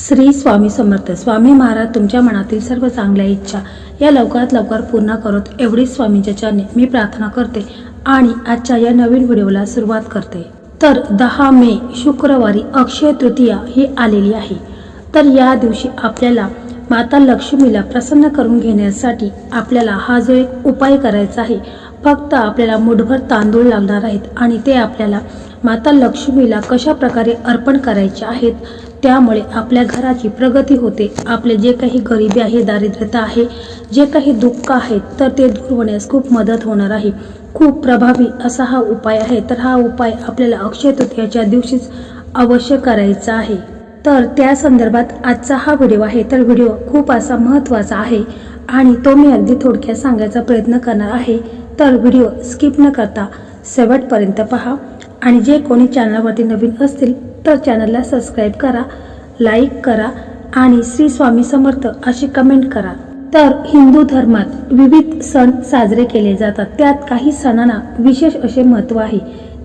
श्री स्वामी समर्थ. स्वामी महाराज तुमच्या मनातील सर्व चांगल्या इच्छा या लवकरात लवकर पूर्ण करत एवढी स्वामींच्या चरणी मी प्रार्थना करते आणि आजच्या या नवीन व्हिडिओला सुरुवात करते. तर दहा मे शुक्रवारी अक्षय तृतीया ही आलेली आहे. तर या दिवशी आपल्याला माता लक्ष्मीला प्रसन्न करून घेण्यासाठी आपल्याला हा जो एक उपाय करायचा आहे फक्त आपल्याला मुठभर तांदूळ लागणार आहेत आणि ते आपल्याला माता लक्ष्मीला कशा प्रकारे अर्पण करायचे आहेत त्यामुळे आपल्या घराची प्रगती होते. आपले जे काही गरिबी आहे दारिद्र्यता आहे जे काही दुःख आहे तर ते दूर होण्यास खूप मदत होणार आहे. खूप प्रभावी असा हा उपाय आहे तर हा उपाय आपल्याला अक्षय तृतीयाच्या दिवशीच अवश्य करायचा आहे. तर त्या संदर्भात आजचा हा व्हिडिओ आहे तर व्हिडिओ खूप असा महत्त्वाचा आहे आणि तो मी अगदी थोडक्यात सांगायचा प्रयत्न करणार आहे. तर व्हिडिओ स्किप न करता शेवटपर्यंत पहा आणि जे कोणी चॅनलवरती नवीन असतील तर चॅनलला सबस्क्राईब करा लाईक करा आणि श्री स्वामी समर्थ अशी कमेंट करा. तर हिंदू धर्मात विविध सण साजरे केले जातात. त्यात काही सणांना विशेष असे महत्त्व आहे.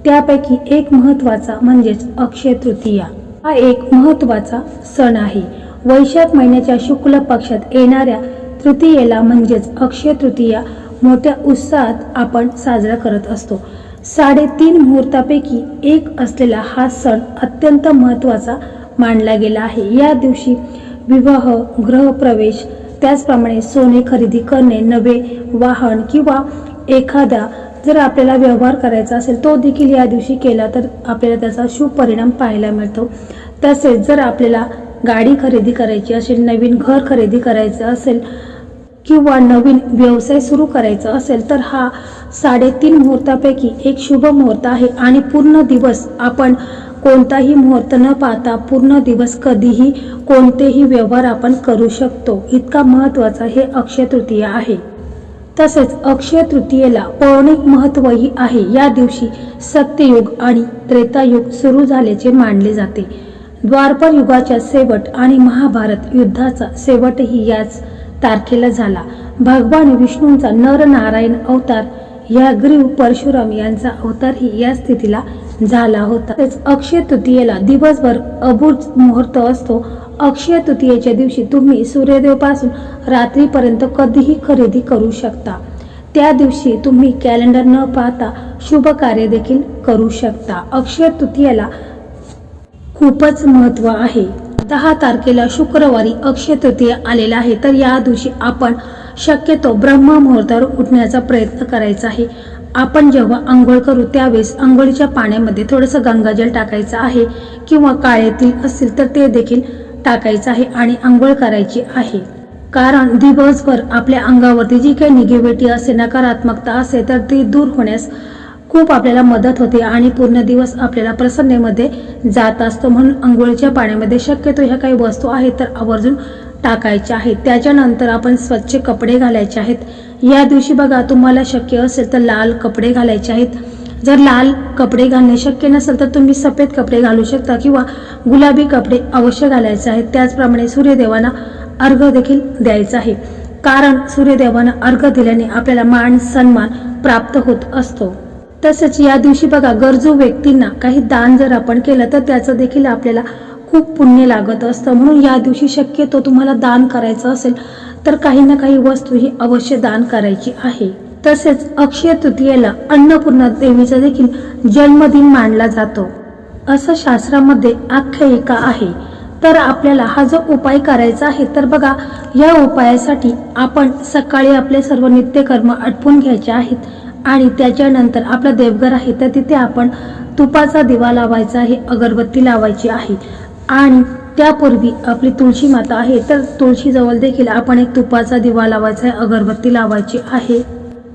त्यापैकी एक महत्त्वाचा म्हणजेच अक्षय तृतीया. हा एक महत्त्वाचा सण आहे. वैशाख महिन्याच्या शुक्ल पक्षात येणाऱ्या तृतीयेला म्हणजेच अक्षय तृतीया मोठ्या उत्साहात आपण साजरा करत असतो. साडेतीन मुहूर्तापैकी एक असलेला हा सण अत्यंत महत्त्वाचा मानला गेला आहे. या दिवशी विवाह गृहप्रवेश त्याचप्रमाणे सोने खरेदी करणे नवे वाहन किंवा एखादा जर आपल्याला व्यवहार करायचा असेल तो देखील या दिवशी केला तर आपल्याला त्याचा शुभ परिणाम पाहायला मिळतो. तसेच जर आपल्याला गाडी खरेदी करायची असेल नवीन घर खरेदी करायचं असेल किंवा नवीन व्यवसाय सुरू करायचा असेल तर हा साडेतीन मुहूर्तापैकी एक शुभ मुहूर्त आहे. आणि पूर्ण दिवस आपण कोणताही मुहूर्त न पाहता पूर्ण दिवस कधीही कोणतेही व्यवहार आपण करू शकतो. इतका महत्त्वाचा हे अक्षय तृतीया आहे. तसेच अक्षय तृतीयेला पौराणिक महत्त्वही आहे. या दिवशी सत्ययुग आणि त्रेतायुग सुरू झाल्याचे मानले जाते. द्वारपर युगाच्या शेवट आणि महाभारत युद्धाचा शेवटही याच तारखेला झाला. भगवान विष्णूंचा नरनारायण अवतार या ग्रीव परशुराम यांचा अवतारही या स्थितीला झाला होता. तसेच अक्षय तृतीयेला दिवसभर अबूज मुहूर्त असतो. अक्षय तृतीयेच्या दिवशी तुम्ही सूर्यदेवपासून रात्रीपर्यंत कधीही खरेदी करू शकता. त्या दिवशी तुम्ही कॅलेंडर न पाहता शुभ कार्य देखील करू शकता. अक्षय तृतीयेला खूपच महत्त्व आहे. दहा तारखेला शुक्रवारी अक्षय तृतीया आलेला आहे. तर या दिवशी आपण शक्यतो ब्रह्म मुहूर्तावर उठण्याचा प्रयत्न करायचा आहे. आपण जेव्हा आंघोळ करू त्यावेळेस आंघोळीच्या पाण्यामध्ये थोडंसं गंगाजल टाकायचं आहे किंवा काळेतील असतील तर ते देखील टाकायचं आहे आणि आंघोळ करायची आहे. कारण दिवसभर आपल्या अंगावरती जी काही निगेटिव्हिटी असे नकारात्मकता असे तर ती दूर होण्यास खूप आपल्याला मदत होते आणि पूर्ण दिवस आपल्याला प्रसन्नेमध्ये जात असतो म्हणून आंघोळीच्या पाण्यामध्ये शक्यतो ह्या काही वस्तू आहेत तर आवर्जून टाकायच्या आहेत. त्याच्यानंतर आपण स्वच्छ कपडे घालायचे आहेत. या दिवशी बघा तुम्हाला शक्य असेल तर लाल कपडे घालायचे आहेत. जर लाल कपडे घालणे शक्य नसेल तर तुम्ही सफेद कपडे घालू शकता किंवा गुलाबी कपडे अवश्य घालायचे आहेत. त्याचप्रमाणे सूर्यदेवांना अर्घ देखील द्यायचा आहे. कारण सूर्यदेवांना अर्घ दिल्याने आपल्याला मान सन्मान प्राप्त होत असतो. तसंच या दिवशी बघा गरजू व्यक्तींना काही दान जर आपण केलं तर त्याचं देखील आपल्याला खूप पुण्य लागत असतं. म्हणून या दिवशी शक्यतो तुम्हाला दान करायचं असेल तर काही ना काही वस्तू ही अवश्य दान करायची आहे. तसेच अक्षय तृतीयेला अन्नपूर्णा देवीचा देखील जन्मदिन मानला जातो. असं शास्त्रामध्ये आख्यायिका आहे. तर आपल्याला हा जो उपाय करायचा आहे तर बघा या उपायासाठी आपण सकाळी आपले सर्व नित्यकर्म आटपून घ्यायचे आहेत. आणि त्याच्यानंतर आपलं देवघर आहे तर तिथे आपण तुपाचा दिवा लावायचा आहे अगरबत्ती लावायची आहे. आणि त्यापूर्वी आपली तुळशी माता आहे तर तुळशीजवळ देखील आपण एक तुपाचा दिवा लावायचा आहे अगरबत्ती लावायची आहे.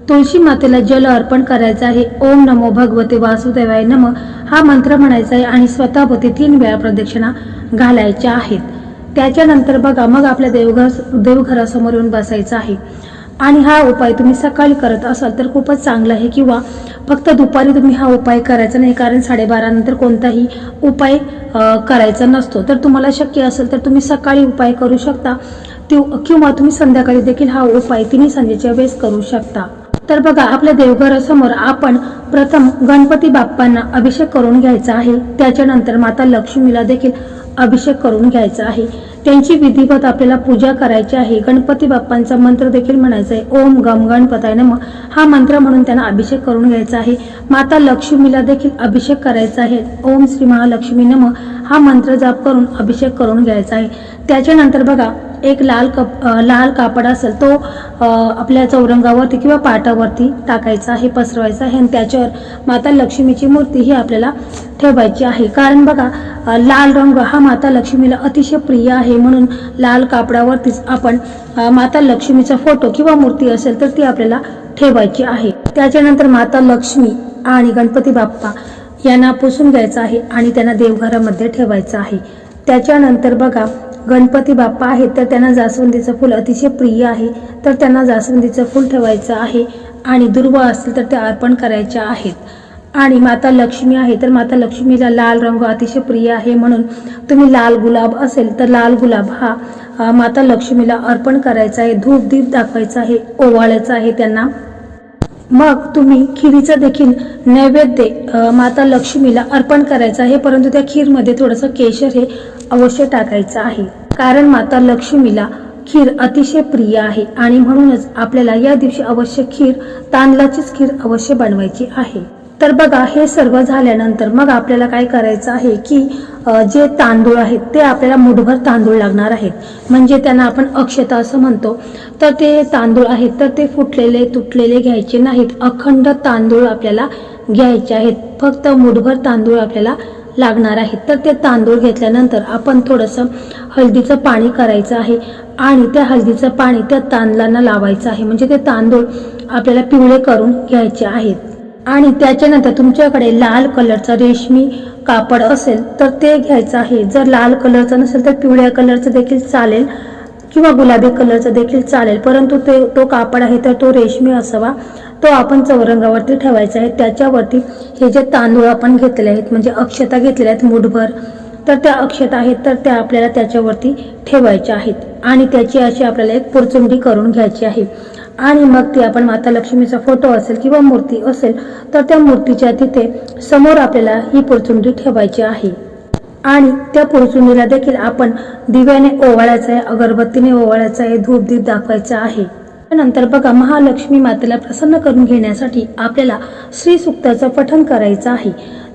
तुळशी मातेला जल अर्पण करायचं आहे. ओम नमो भगवते वासुदेवाय नम. हा मंत्र म्हणायचा आहे आणि स्वतःभोवती तीन वेळा प्रदक्षिणा घालायच्या आहेत. त्याच्यानंतर बघा मग आपल्या देवघर देवघरासमोर येऊन बसायचं आहे. आणि हा उपाय तुम्ही सकाळी करत असाल तर खूपच चांगला आहे. किंवा फक्त दुपारी तुम्ही हा उपाय करायचा नाही कारण साडेबारानंतर कोणताही उपाय करायचा नसतो. तर तुम्हाला शक्य असेल तर तुम्ही सकाळी उपाय करू शकता. किंवा तुम्ही संध्याकाळी देखील हा उपाय तिन्ही संध्याच्या वेळेस करू शकता. तर बघा आपल्या देवघरासमोर आपण प्रथम गणपती बाप्पांना अभिषेक करून घ्यायचा आहे. त्याच्यानंतर माता लक्ष्मीला देखील अभिषेक करून घ्यायचा आहे. त्यांची विधिवत आपल्याला पूजा करायची आहे. गणपती बाप्पांचा मंत्र देखील म्हणायचा आहे. ओम गम गणपताय नम. हा मंत्र म्हणून त्यांना अभिषेक करून घ्यायचा आहे. माता लक्ष्मीला देखील अभिषेक करायचा आहे. ओम श्री महालक्ष्मी नम. हा मंत्र जाप करून अभिषेक करून घ्यायचा आहे. त्याच्यानंतर बघा एक लाल कप लाल कापड असेल तो आपल्या चौरंगावरती किंवा पाटावरती टाकायचा आहे पसरवायचा आहे आणि त्याच्यावर माता लक्ष्मीची मूर्ती ही आपल्याला ठेवायची आहे. कारण बघा लाल रंग हा माता लक्ष्मीला अतिशय प्रिय आहे म्हणून लाल कापडावरतीच आपण माता लक्ष्मीचा फोटो किंवा मूर्ती असेल तर ती आपल्याला ठेवायची आहे. त्याच्यानंतर माता लक्ष्मी आणि गणपती बाप्पा यांना पुसून घ्यायचं आहे आणि त्यांना देवघरामध्ये ठेवायचं आहे. त्याच्यानंतर बघा गणपती बाप्पा आहेत तर त्यांना जास्वंदीचं फूल अतिशय प्रिय आहे. तर त्यांना जास्वंदीचं फूल ठेवायचं आहे आणि दुर्वा असतील तर ते अर्पण करायच्या आहेत. आणि माता लक्ष्मी आहे तर माता लक्ष्मीला लाल रंग अतिशय प्रिय आहे. म्हणून तुम्ही लाल गुलाब असेल तर लाल गुलाब हा माता लक्ष्मीला अर्पण करायचा आहे. धूप दीप दाखवायचा आहे ओवाळायचा आहे त्यांना. मग तुम्ही खिरीचं देखील नैवेद्य माता लक्ष्मीला अर्पण करायचं आहे. परंतु त्या खीरमध्ये थोडंसं केशर हे अवश्य टाकायचं आहे. कारण माता लक्ष्मीला खीर अतिशय प्रिय आहे आणि म्हणूनच आपल्याला या दिवशी अवश्य खीर तांदळाचीच खीर अवश्य बनवायची आहे. तर बघा हे सर्व झाल्यानंतर मग आपल्याला काय करायचं आहे की जे तांदूळ आहेत ते आपल्याला मुठभर तांदूळ लागणार आहेत. म्हणजे त्यांना आपण अक्षता असं म्हणतो. तर ते तांदूळ आहेत तर ते फुटलेले तुटलेले घ्यायचे नाहीत. अखंड तांदूळ आपल्याला घ्यायचे आहेत. फक्त मुठभर तांदूळ आपल्याला लागणार आहेत तर ते तांदूळ घेतल्यानंतर आपण थोडंसं हळदीचं पाणी करायचं आहे आणि त्या हळदीचं पाणी त्या तांदळांना लावायचं आहे. म्हणजे ते तांदूळ आपल्याला पिवळे करून घ्यायचे आहेत. आणि त्याच्यानंतर तुमच्याकडे लाल कलरचा रेशमी कापड असेल तर ते घ्यायचं आहे. जर लाल कलरचं नसेल तर पिवळ्या कलरचं देखील चालेल. किंवा गुलाबी कलरचं देखील चालेल. परंतु ते तो कापड आहे तर तो रेशमी असावा. तो आपण चौरंगावरती ठेवायचा आहे. त्याच्यावरती हे जे तांदूळ आपण घेतलेले आहेत म्हणजे अक्षता घेतलेल्या आहेत मुठभर तर त्या अक्षता आहेत तर त्या आपल्याला त्याच्यावरती ठेवायच्या आहेत. आणि त्याची अशी आपल्याला एक पुरचुंडी करून घ्यायची आहे. आणि मग ती आपण माता लक्ष्मीचा फोटो असेल किंवा मूर्ती असेल तर त्या मूर्तीच्या तिथे समोर आपल्याला ही पुरचुंडी ठेवायची आहे. आणि त्या पुरचुंडीला देखील आपण दिव्याने ओवाळायचं आहे अगरबत्तीने ओवाळायचं आहे धूप दीप दाखवायचं आहे. नंतर बघा महालक्ष्मी मातेला प्रसन्न करून घेण्यासाठी आपल्याला श्री सुक्ताचं पठण करायचं आहे.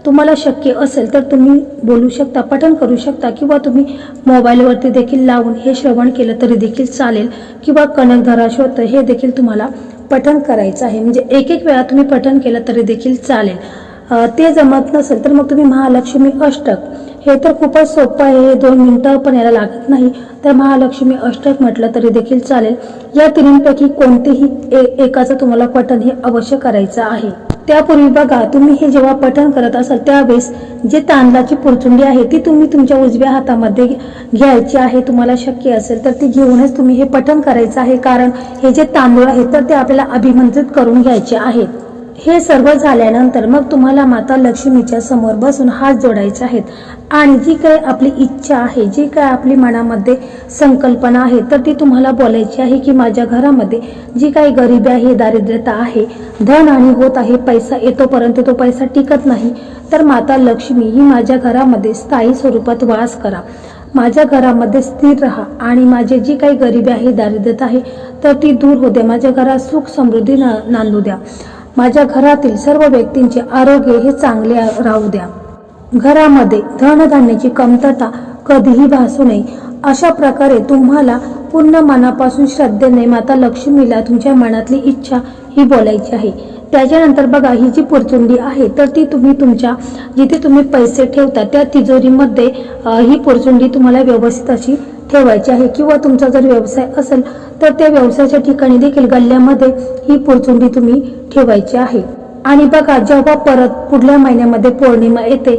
तुम्हाला शक्य असेल तर तुम्ही बोलू शकता पठण करू शकता किंवा तुम्ही मोबाईलवरती देखील लावून हे श्रवण केलं तरी देखील चालेल किंवा कनकधरा शोध हे देखील तुम्हाला पठण करायचं आहे. म्हणजे एक एक वेळा तुम्ही पठण केलं तरी देखील चालेल. ते जमत नसेल तर मग तुम्ही महालक्ष्मी अष्टक हे तर खूपच सोपं आहे हे दोन मिनटं पण याला लागत नाही. तर महालक्ष्मी अष्टक म्हटलं तरी देखील चालेल. या तिन्हींपैकी कोणतेही ए- एकाचं तुम्हाला पठण हे अवश्य करायचं आहे. त्यापूर्वी बघा तुम्ही हे जेव्हा पठण करत असाल त्यावेळेस जे तांदळाची पुरचुंडी आहे ती तुम्ही तुमच्या उजव्या हातामध्ये घ्यायची आहे तुम्हाला शक्य असेल तर ती घेऊनच तुम्ही हे पठण करायचं आहे. कारण हे जे तांदूळ आहेत तर ते आपल्याला अभिमंत्रित करून घ्यायचे आहेत हे सर्व झाल्यानंतर मग तुम्हाला माता लक्ष्मीच्या समोर बसून हात जोडायचे आहेत. आणि जी काही आपली इच्छा आहे जी काय आपली मनामध्ये संकल्पना आहे तर ती तुम्हाला बोलायची आहे की माझ्या घरामध्ये जी काही गरिबी आहे दारिद्र्यता आहे धन आणि होत आहे पैसा येतो परंतु तो पैसा टिकत नाही तर माता लक्ष्मी ही माझ्या घरामध्ये स्थायी स्वरूपात वास करा. माझ्या घरामध्ये स्थिर राहा आणि माझी जी काही गरिबी आहे दारिद्र्यता आहे तर ती दूर होऊ द्या. माझ्या घरात सुख समृद्धी ना नांदू द्या. माझ्या घरातील सर्व व्यक्तींचे आरोग्य हे चांगले राहू द्या. घरामध्ये धनधान्याची कमतरता कधीही भासू नये. अशा प्रकारे तुम्हाला पूर्ण मनापासून श्रद्धेने माता लक्ष्मीला तुमच्या मनातली इच्छा ही बोलायची आहे. त्याच्यानंतर बघा ही जी पुरचुंडी आहे तर ती तुम्ही तुमच्या जिथे तुम्ही पैसे ठेवता त्या तिजोरीमध्ये ही पुरचुंडी तुम्हाला व्यवस्थित अशी ठेवायची आहे किंवा तुमचा जर व्यवसाय असेल तर त्या व्यवसायाच्या ठिकाणी देखील गल्ल्यामध्ये ही पुरचुंडी तुम्ही ठेवायची आहे. आणि बघा जेव्हा परत पुढल्या महिन्यामध्ये पौर्णिमा येते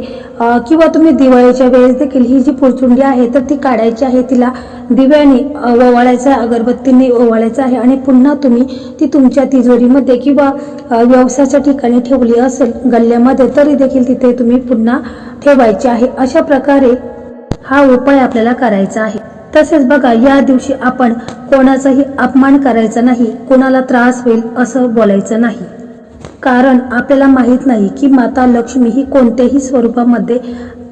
किंवा तुम्ही दिवाळीच्या वेळेस देखील ही जी पुरचुंडी आहे तर ती काढायची आहे तिला दिव्याने ओवाळायचं आहे अगरबत्तीने ओवाळायचं आहे आणि पुन्हा तुम्ही ती तुमच्या तिजोरीमध्ये किंवा व्यवसायाच्या ठिकाणी ठेवली असेल गल्ल्यामध्ये तरी देखील तिथे तुम्ही पुन्हा ठेवायची आहे. अशा प्रकारे हा उपाय आपल्याला करायचा आहे. तसेच बघा या दिवशी आपण कोणाचाही अपमान करायचा नाही कोणाला त्रास होईल असं बोलायचं नाही. कारण आपल्याला माहीत नाही की माता लक्ष्मी ही कोणत्याही स्वरूपामध्ये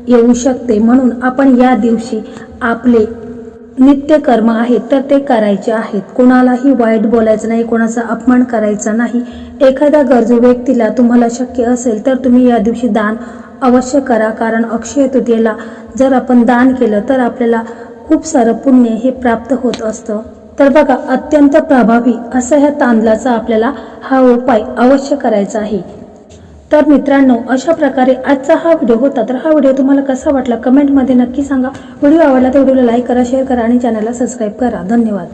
येऊ शकते. म्हणून आपण या दिवशी आपले नित्य कर्म आहेत तर ते करायचे आहेत. कोणालाही वाईट बोलायचं नाही कोणाचा अपमान करायचा नाही. एखाद्या गरजू व्यक्तीला तुम्हाला शक्य असेल तर तुम्ही या दिवशी दान अवश्य करा. कारण अक्षय तृतीयेला जर आपण दान केलं तर आपल्याला खूप सारं पुण्य हे प्राप्त होत असतं. तर बघा अत्यंत प्रभावी असा ह्या तांदळाचा आपल्याला हा उपाय अवश्य करायचा आहे. तर मित्रांनो अशा प्रकारे आजचा हा व्हिडिओ होता. तर हा व्हिडिओ तुम्हाला कसा वाटला? कमेंटमध्ये नक्की सांगा. व्हिडिओ आवडला तर व्हिडिओला लाईक करा शेअर करा आणि चॅनलला सबस्क्राईब करा. धन्यवाद.